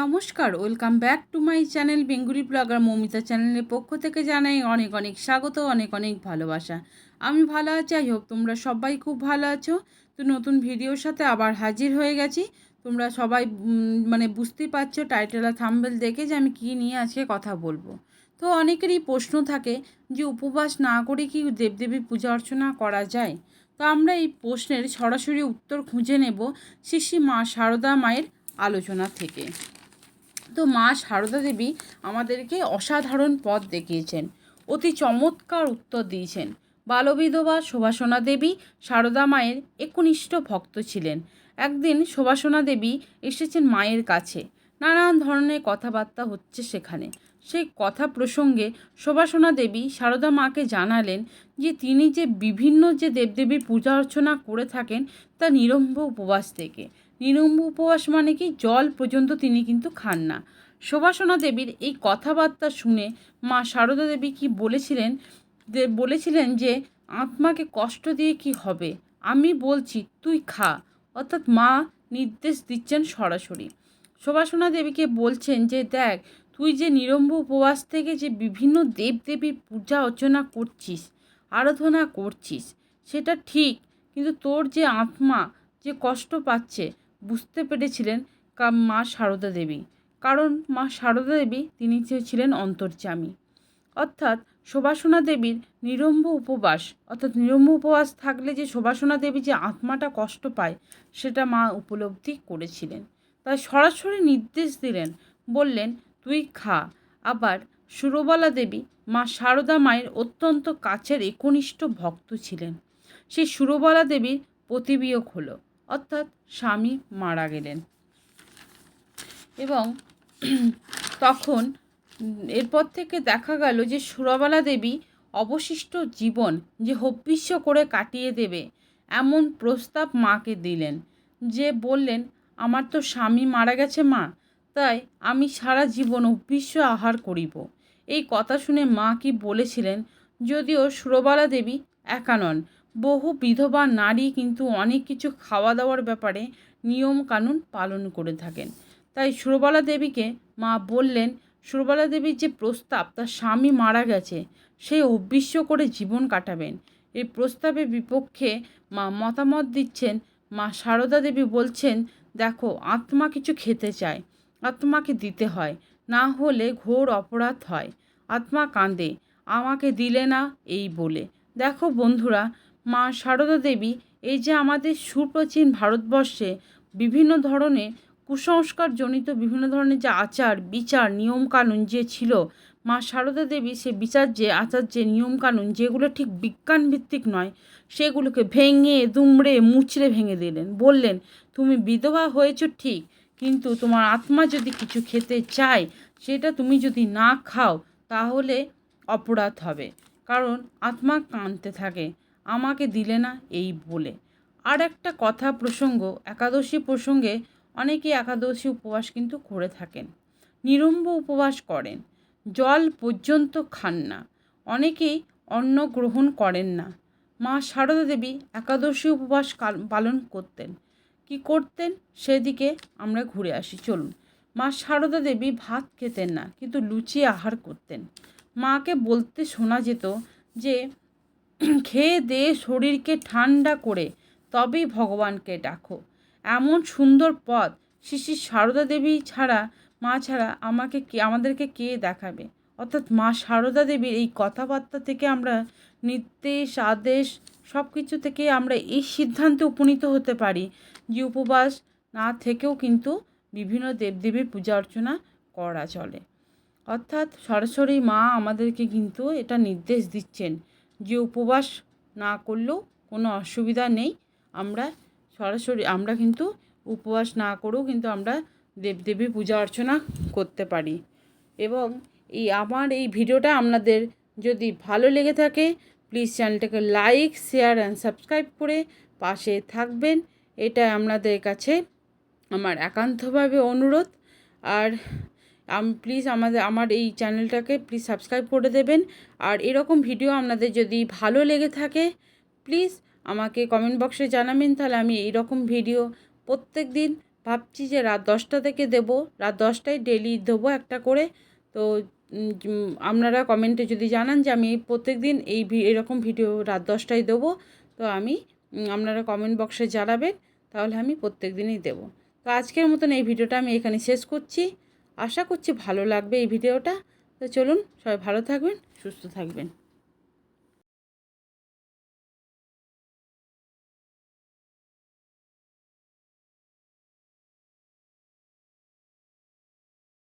নমস্কার, welcome back to my channel Bengali blogger Moumita চ্যানেলের পক্ষ থেকে জানাই অনেক অনেক স্বাগত, অনেক অনেক ভালোবাসা। আমি ভালো আছি, আই হোপ তোমরা সবাই খুব ভালো আছো। তো নতুন ভিডিওর সাথে আবার হাজির হয়ে গেছি। তোমরা সবাই মানে বুঝতেই পারছ টাইটেল আর থাম্বেল দেখে যে আমি কী নিয়ে আজকে কথা বলব। তো অনেকেরই প্রশ্ন থাকে যে উপবাস না করে কি দেবদেবীর পূজা অর্চনা করা যায়? তো আমরা এই প্রশ্নের সরাসরি উত্তর খুঁজে নেব শ্রী মা শারদা মায়ের আলোচনা থেকে। তো মা সারদা দেবী আমাদেরকে অসাধারণ পথ দেখিয়েছেন। অতি চমৎকার উত্তর দিয়েছেন। বালবিধবা শোভাসনা দেবী সারদা মায়ের একনিষ্ঠ ভক্ত ছিলেন। একদিন শোভাসনা দেবী এসেছেন মায়ের কাছে। নানান ধরনের কথাবার্তা হচ্ছে সেখানে। সেই কথা প্রসঙ্গে শোভাসনা দেবী সারদা মাকে জানালেন যে তিনি যে বিভিন্ন যে দেবদেবীর পূজা অর্চনা করে থাকেন তা নিরম্ভ উপবাস থেকে। নিরম্ভ উপবাস মানে কি? জল পর্যন্ত তিনি কিন্তু খান না। শোভাসনা দেবীর এই কথাবার্তা শুনে মা সারদা দেবী কি বলেছিলেন? যে বলেছিলেন যে, আত্মাকে কষ্ট দিয়ে কি হবে? আমি বলছি, তুই খা। অর্থাৎ মা নির্দেশ দিচ্ছেন সরাসরি। শোভাসনা দেবীকে বলছেন যে, দেখ, তুই যে নিরম্ভ উপবাস থেকে যে বিভিন্ন দেবদেবীর পূজা অর্চনা করছিস, আরাধনা করছিস, সেটা ঠিক, কিন্তু তোর যে আত্মা যে কষ্ট পাচ্ছে বুঝতে পেরেছিলেন মা সারদা দেবী। কারণ মা সারদা দেবী তিনি ছিলেন অন্তর্যামী। অর্থাৎ শোভাসনা দেবীর নিরম্ভ উপবাস, অর্থাৎ নিরম্ভ উপবাস থাকলে যে শোভাসনা দেবী যে আত্মাটা কষ্ট পায়, সেটা মা উপলব্ধি করেছিলেন। তাই সরাসরি নির্দেশ দিলেন, বললেন, তুই খা। আবার সুরবালা দেবী মা সারদা মায়ের অত্যন্ত কাছের একনিষ্ঠ ভক্ত ছিলেন। সেই সুরবালা দেবীর প্রতিবিয়োগ হলো। অর্থাৎ স্বামী মারা গেলেন। এবং তখন এরপর থেকে দেখা গেল যে সুরবালা দেবী অবশিষ্ট জীবন যে হব্বিষ্য করে কাটিয়ে দেবে এমন প্রস্তাব মাকে দিলেন যে বললেন, আমার তো স্বামী মারা গেছে মা, তাই আমি সারা জীবন অভ্যিষ্য আহার করিব। এই কথা শুনে মা কি বলেছিলেন? যদিও সুরবালা দেবী একা নন বহু বিধবা নারী কিন্তু অনেক কিছু খাওয়া দাওয়ার ব্যাপারে নিয়ম কানুন পালন করে থাকেন। তাই সুরবালা দেবীকে মা বললেন, সুরবালা দেবীর যে প্রস্তাব, তার স্বামী মারা গেছে সেই অভ্যিষ্য করে জীবন কাটাবেন। এই প্রস্তাবের বিপক্ষে মা মতামত দিচ্ছেন। মা সারদা দেবী বলছেন, দেখো, আত্মা কিছু খেতে চায়, আত্মাকে দিতে হয়, না হলে ঘোর অপরাধ হয়। আত্মা কাঁদে, আমাকে দিলে না এই বলে। দেখো বন্ধুরা মা সারদা দেবী এই যে আমাদের সুপ্রাচীন ভারতবর্ষে বিভিন্ন ধরনের কুসংস্কারজনিত বিভিন্ন ধরনের যে আচার, বিচার, নিয়মকানুন যে ছিল, মা সারদা দেবী সে বিচার যে আচার, যে নিয়মকানুন যেগুলো ঠিক বিজ্ঞানভিত্তিক নয়, সেগুলোকে ভেঙে, দুমড়ে, মুচড়ে ভেঙে দিলেন। বললেন, তুমি বিধবা হয়েছো ঠিক, কিন্তু তোমার আত্মা যদি কিছু খেতে চায়, সেটা তুমি যদি না খাও, তাহলে অপরাধ হবে, কারণ আত্মা কাঁদতে থাকে। আমাকে দিলে না এই বলে। আর একটা কথা প্রসঙ্গ, একাদশী প্রসঙ্গে অনেকেই একাদশী উপবাস কিন্তু করে থাকেন। নিরম্ব উপবাস করেন, জল পর্যন্ত খান না, অনেকেই অন্ন গ্রহণ করেন না। মা সারদা দেবী একাদশী উপবাস পালন করতেন। কি করতেন? সেদিকে আমরা ঘুরে আসি, চলুন। মা সারদা দেবী ভাত খেতেন না, কিন্তু লুচি আহার করতেন। মাকে বলতে শোনা যেত যে খেয়ে দিয়ে শরীরকে ঠান্ডা করে তবেই ভগবানকে ডাকো। এমন সুন্দর পথ শ্রী সারদা দেবী ছাড়া, মা ছাড়া আমাকে কে, আমাদেরকে কে দেখাবে? অর্থাৎ মা সারদা দেবীর এই কথাবার্তা থেকে আমরা নির্দেশ, আদেশ সব কিছু থেকে আমরা এই সিদ্ধান্তে উপনীত হতে পারি যে উপবাস না থেকেও কিন্তু বিভিন্ন দেবদেবীর পূজা অর্চনা করা চলে। অর্থাৎ সরাসরি মা আমাদেরকে কিন্তু এটা নির্দেশ দিচ্ছেন যে উপবাস না করলেও কোনো অসুবিধা নেই। আমরা সরাসরি, আমরা কিন্তু উপবাস না করেও কিন্তু আমরা দেবদেবীর পূজা অর্চনা করতে পারি। এবং এই আমার এই ভিডিওটা আপনাদের যদি ভালো লেগে থাকে প্লিজ চ্যানেলটাকে লাইক শেয়ার অ্যান্ড সাবস্ক্রাইব করে পাশে থাকবেন। এটা আপনাদের কাছে আমার একান্তভাবে অনুরোধ। আর প্লিজ আমাদের, আমার এই চ্যানেলটাকে প্লিজ সাবস্ক্রাইব করে দেবেন। আর এরকম ভিডিও আপনাদের যদি ভালো লেগে থাকে প্লিজ আমাকে কমেন্ট বক্সে জানাবেন। তাহলে আমি এই রকম ভিডিও প্রত্যেক দিন ভাবছি যে রাত দশটা থেকে দেবো। রাত দশটায় ডেলি দেবো একটা করে। তো আপনারা কমেন্টে যদি জানান যে আমি প্রত্যেক দিন এই এরকম ভিডিও রাত দশটায় দেবো, তো আমি আপনারা কমেন্ট বক্সে জানাবেন। তাহলে আমি প্রত্যেক দিনই দেবো। তো আজকের মতন এই ভিডিওটা আমি এখানে শেষ করছি। আশা করছি ভালো লাগবে এই ভিডিওটা। তো চলুন সবাই ভালো থাকবেন সুস্থ থাকবেন।